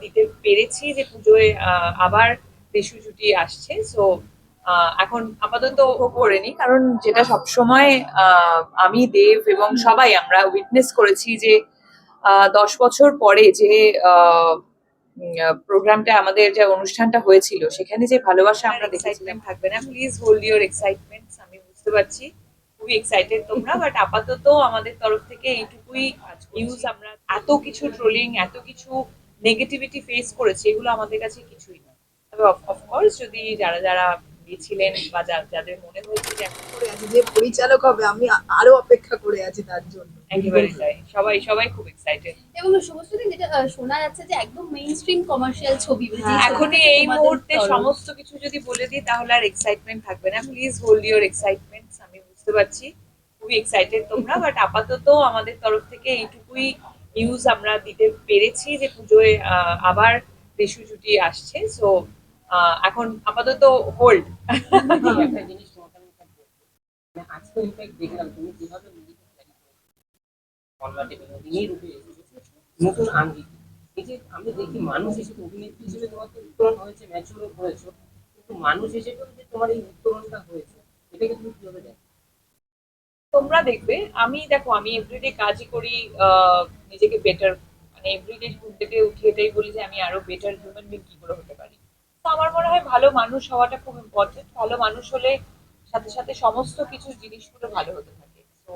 দিতে পেরেছি যে পুজোয় আবার দেশু জুটি আসছে। সো এখন আপাতত করিনি কারণ যেটা সবসময় আমি দেব এবং সবাই আমরা উইটনেস করেছি যে দশ বছর পরে যে প্রোগ্রামটা আমাদের যে অনুষ্ঠানটা হয়েছিল সেখানে যে ভালোবাসা আমরা দেখেছিলাম। থাকবে না। প্লিজ হোল্ড ইউর এক্সাইটমেন্ট আমি বুঝতে পারছি। খুবই এক্সাইটেড তোমরা বাট আপাতত আমাদের তরফ থেকে এইটুকুই নিউজ আমরা এত কিছু ট্রোলিং এত কিছু নেগেটিভিটি ফেস করেছি এগুলো আমাদের কাছে কিছুই নয়। তবে অফকোর্স যদি যারা যারা গিয়েছিলেন বা যা- যাদের মনে হয়েছে যে এখন করে আছি যে পরিচালক হবে আমি আরও অপেক্ষা করে আছি তার জন্য। একেবারে তাই। সবাই সবাই খুব এক্সাইটেড এবং শুভশ্রী যেটা শোনা যাচ্ছে যে একদম মেইন স্ট্রিম কমার্শিয়াল ছবি হ্যাঁ, এখনই এই মুহূর্তে সমস্ত কিছু যদি বলে দিই তাহলে আর এক্সাইটমেন্ট থাকবে না। প্লিজ হোল্ড ইউর এক্সাইটমেন্ট আমি বুঝতে পারছি। খুবই এক্সাইটেড তোমরা বাট আপাতত আমাদের তরফ থেকে এইটুকুই নিউজ আমরা দিতে পেরেছি যে পুজোয় আবার দেশু জুটি আসছে। সো এখন আপাতত হোল্ড এই যে দেখি মানুষ হিসেবে অভিনেত্রী হিসেবে তোমার তো হয়েছে কিন্তু মানুষ হিসেবে তোমার এই উত্তরণটা হয়েছে, এটাকে তুমি কীভাবে দেখো? তোমরা দেখবে আমি দেখো আমি এভরিডে কাজই করি আহ, নিজেকে বেটার মানে এভরিডে ঘুম থেকে উঠে এটাই বলি যে আমি আরও বেটার হিউম্যান বিং কি করে হতে পারি। তো আমার মনে হয় ভালো মানুষ হওয়াটা খুব ইম্পর্টেন্ট ভালো মানুষ হলে সাথে সাথে সমস্ত কিছু জিনিসগুলো ভালো হতে থাকে। তো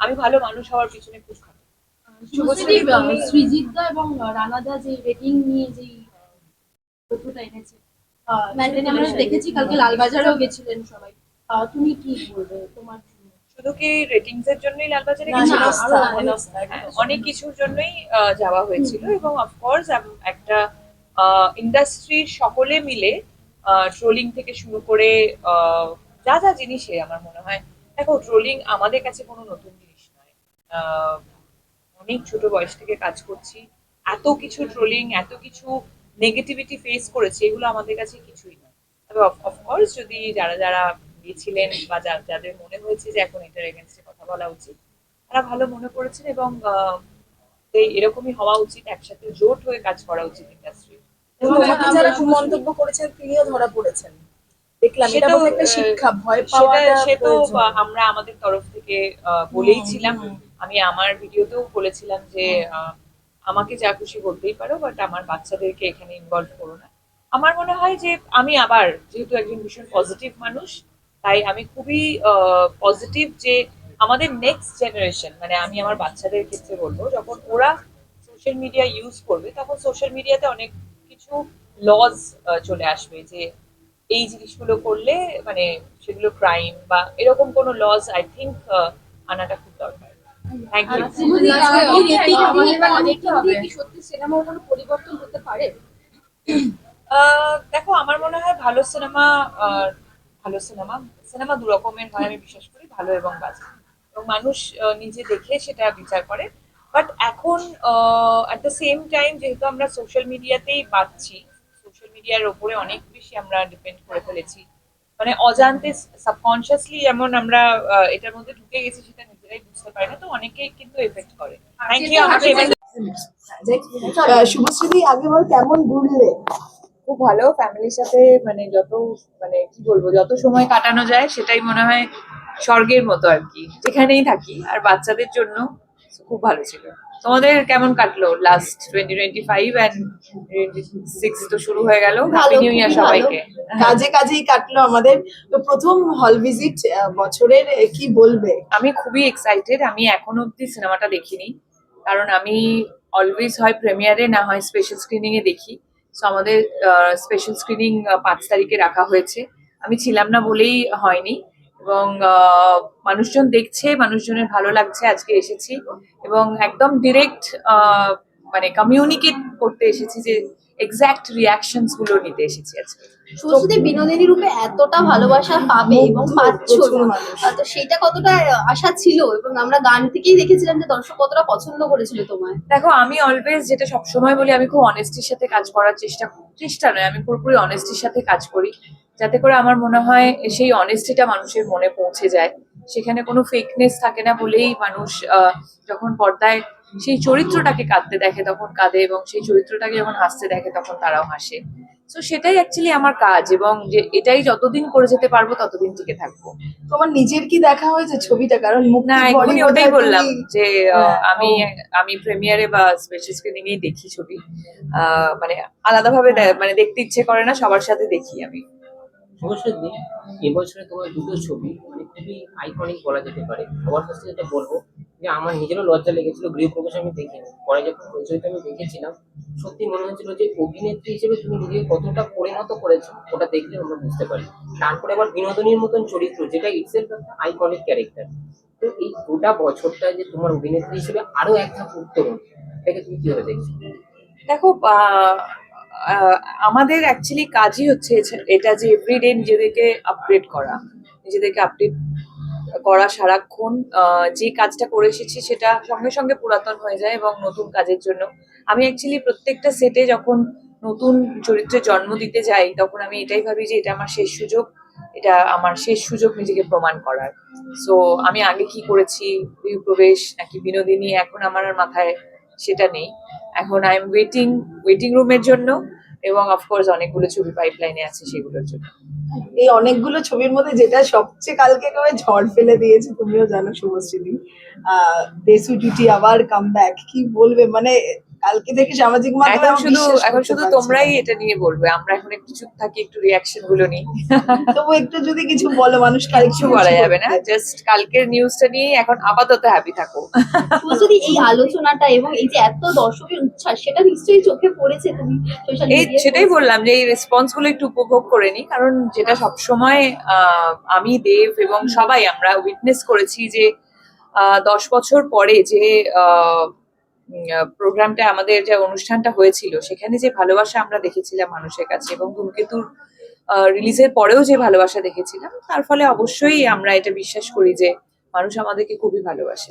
আমি ভালো মানুষ হওয়ার পিছনে খুব খাটি। শুভশ্রী এবং রানাদা যে রেটিং নিয়ে যে তথ্যটা এনেছে আমরা দেখেছি কালকে লালবাজারেও গেছিলেন সবাই। আহ, তুমি কি বলবে? তোমার শুধু কি রেটিংস এর জন্যই লালবাজারে? আরও অনেক হ্যাঁ, কিছুর জন্যই যাওয়া হয়েছিল এবং অফকোর্স একটা ইন্ডাস্ট্রির সকলে মিলে ট্রোলিং থেকে শুরু করে যা যা জিনিসে আমার মনে হয়। দেখো ট্রোলিং আমাদের কাছে কোনো নতুন জিনিস নয়। আহ, অনেক ছোট বয়স থেকে কাজ করছি। এত কিছু ট্রোলিং এত কিছু নেগেটিভিটি ফেস করেছি এগুলো আমাদের কাছে কিছুই নয়। তবে অফকোর্স যদি যারা যারা গিয়েছিলেন বা যাদের মনে হয়েছে যে এখন এটার এগেনস্টে কথা বলা উচিত তারা ভালো মনে করেছেন এবং এরকমই হওয়া উচিত একসাথে জোট হয়ে কাজ করা উচিত ইন্ডাস্ট্রি যারা কুমন্তব্য করেছেন তিনিও ধরা পড়েছেন। দেখলাম এটা একটা শিক্ষা ভয় সেটা সে তো আমরা আমাদের তরফ থেকে আহ, বলেই আমি আমার ভিডিওতেও বলেছিলাম যে আমাকে যা খুশি করতেই পারো বাট আমার বাচ্চাদেরকে এখানে ইনভলভ করো না। আমার মনে হয় যে আমি আবার যেহেতু একজন ভীষণ পজিটিভ মানুষ তাই আমি খুবই পজিটিভ যে আমাদের নেক্সট জেনারেশন মানে আমি আমার বাচ্চাদের ক্ষেত্রে বলব যখন ওরা সোশ্যাল মিডিয়া ইউজ করবে তখন সোশ্যাল মিডিয়াতে অনেক কিছু লজ চলে আসবে যে এই জিনিসগুলো করলে মানে সেগুলো ক্রাইম বা এরকম কোনো লজ আই থিঙ্ক আনাটা খুব দরকার। থ্যাংক ইউ কি সত্যি সিনেমার কোনো পরিবর্তন হতে পারে? আহ, দেখো আমার মনে হয় ভালো সিনেমা ভালো সিনেমা সিনেমা দু রকমের হয় আমি বিশ্বাস করি ভালো এবং বাজে। এবং মানুষ নিজে দেখে সেটা বিচার করে। বাট এখন অ্যাট দ্য সেম টাইম যেহেতু আমরা সোশ্যাল মিডিয়াতেই পাচ্ছি সোশ্যাল মিডিয়ার ওপরে অনেক বেশি আমরা ডিপেন্ড করে ফেলেছি। মানে অজান্তে সাবকনসিয়াসলি যেমন আমরা আহ, এটার মধ্যে ঢুকে গেছি সেটা নিজেরাই বুঝতে পারি না তো অনেকেই কিন্তু এফেক্ট করে। থ্যাংক ইউ আমাকে এবার- যে, আহ, শুভশ্রী আগে বল কেমন ঘুরলে? খুব ভালো ফ্যামিলির সাথে মানে যত মানে কি বলব যত সময় কাটানো যায় সেটাই মনে হয় স্বর্গের মতো আর কি। যেখানেই থাকি আর বাচ্চাদের জন্য খুব ভালো ছিল। তোমাদের কেমন কাটলো last twenty twenty five and six তো শুরু হয়ে গেল? হ্যাপি নিউ ইয়ার সবাইকে। কাজে কাজেই কাটলো আমাদের। তো প্রথম হল ভিজিট বছরের কি বলবে? আমি খুবই এক্সাইটেড আমি এখনও অব্দি সিনেমাটা দেখিনি। কারণ আমি অলওয়েজ হয় প্রিমিয়ারে না হয় স্পেশাল স্ক্রিনিং এ দেখি। সো আমাদের স্পেশাল স্ক্রিনিং পাঁচ তারিখে রাখা হয়েছে। আমি ছিলাম না বলেই হয়নি। এবং মানুষজন দেখছে, মানুষজনের ভালো লাগছে, আজকে এসেছি। এবং একদম ডিরেক্ট মানে কমিউনিকেট করতে এসেছি যে এক্স্যাক্ট রিয়াকশনসগুলো নিতে এসেছি আজকে। শুভশ্রী বিনোদিনী রূপে এতটা ভালোবাসা পাবে এবং পাচ্ছ তো সেটা কতটা আশা ছিল? এবং আমরা গান থেকেই দেখেছিলাম যে দর্শক কতটা পছন্দ করেছিল তোমায়। দেখো আমি অলওয়েজ যেটা সবসময় বলি আমি খুব অনেস্টির সাথে কাজ করার চেষ্টা চেষ্টা নয় আমি পুরোপুরি অনেস্টির সাথে কাজ করি। যাতে করে আমার মনে হয় সেই অনেস্টিটা মানুষের মনে পৌঁছে যায়। সেখানে কোনো ফেকনেস থাকে না বলেই মানুষ আহ, যখন পর্দায় সেই চরিত্রটাকে কাঁদতে দেখে তখন কাঁদে এবং সেই চরিত্রটাকে যখন হাসতে দেখে তখন তারাও হাসে। তো সেটাই অ্যাকচুয়ালি আমার কাজ এবং যে এটাই যতদিন করে যেতে পারব ততদিন টিকে থাকব। তোমার নিজের কি দেখা হয়েছে ছবিটা? কারণ মুক্তি না এখনই ওটাই বললাম যে আহ, হ্যাঁ, আমি আমি প্রিমিয়ারে বা স্পেশাল স্ক্রিনিং এই দেখি ছবি। আহ, মানে আলাদাভাবে মানে দেখতে ইচ্ছে করে না সবার সাথে দেখি আমি। অবশ্যই এবছরে তোমার দুটো ছবি মানে খুবই আইকনিক বলা যেতে পারে। সবার কাছে যেটা বলব যে আমার নিজেরও লজ্জা লেগেছিল, গৃহপ্রবেশ আমি দেখিনি। পরে যখন ছবিটা আমি দেখেছিলাম, সত্যি মনে হচ্ছিল যে অভিনেত্রী হিসেবে তুমি নিজেকে কতটা পরিণত করেছ, ওটা দেখলে আমরা বুঝতে পারি। তারপরে আবার বিনোদনীর মতন চরিত্র, যেটা ইটসেলফ একটা আইকনিক ক্যারেক্টার তো এই গোটা বছরটা যে তোমার অভিনেত্রী হিসেবে আরও এক ধাপ উত্তরণ এটাকে তুমি কীভাবে দেখছ? দেখো আমাদের অ্যাকচুয়ালি কাজই হচ্ছে এটা যে এভরিডে নিজেদেরকে আপগ্রেড করা, নিজেদেরকে আপডেট করা সারাক্ষণ যে কাজটা করে এসেছি সেটা সঙ্গে সঙ্গে পুরাতন হয়ে যায় এবং নতুন কাজের জন্য। আমি অ্যাকচুয়ালি প্রত্যেকটা সেটে যখন নতুন চরিত্রে জন্ম দিতে যাই, তখন আমি এটাই ভাবি যে এটা আমার শেষ সুযোগ, এটা আমার শেষ সুযোগ নিজেকে প্রমাণ করার। সো আমি আগে কি করেছি প্রবেশ নাকি বিনোদিনী, এখন আমার আর মাথায় সেটা নেই। এখন আই এম ওয়েটিং ওয়েটিং রুমের জন্য এবং অফকোর্স অনেকগুলো ছবি পাইপলাইনে আছে সেগুলোর জন্য। এই অনেকগুলো ছবির মধ্যে যেটা সবচেয়ে কালকে কবে ঝড় ফেলে দিয়েছে, তুমিও জানো শুভশ্রী আহ, দেশু জুটি আবার কাম ব্যাক কি বলবে? মানে কালকে থেকে সামাজিক মাধ্যমে এখন শুধু এখন শুধু তোমরাই এটা নিয়ে বলবে আমরা এখন একটু চুপ থাকি একটু রিয়াকশনগুলো নিই। তবু একটু যদি কিছু বলো মানুষ কিছু বলা যাবে না জাস্ট কালকের নিউজটা নিয়ে এখন আপাতত হ্যাপি থাকো। যদি এই আলোচনাটা এবং এই যে এত দর্শকের উচ্ছ্বাস সেটা নিশ্চয়ই চোখে পড়েছে তুমি সোশ্যাল এই সেটাই বললাম যে এই রেসপন্সগুলো একটু উপভোগ করে নি কারণ যেটা সবসময় আহ, আমি দেব এবং সবাই আমরা উইটনেস করেছি যে আহ, দশ বছর পরে যে প্রোগ্রামটা আমাদের যে অনুষ্ঠানটা হয়েছিল সেখানে যে ভালোবাসা আমরা দেখেছিলাম মানুষের কাছে এবং ধূমকেতুর রিলিজের পরেও যে ভালোবাসা দেখেছিলাম তার ফলে অবশ্যই আমরা এটা বিশ্বাস করি যে মানুষ আমাদেরকে খুবই ভালোবাসে।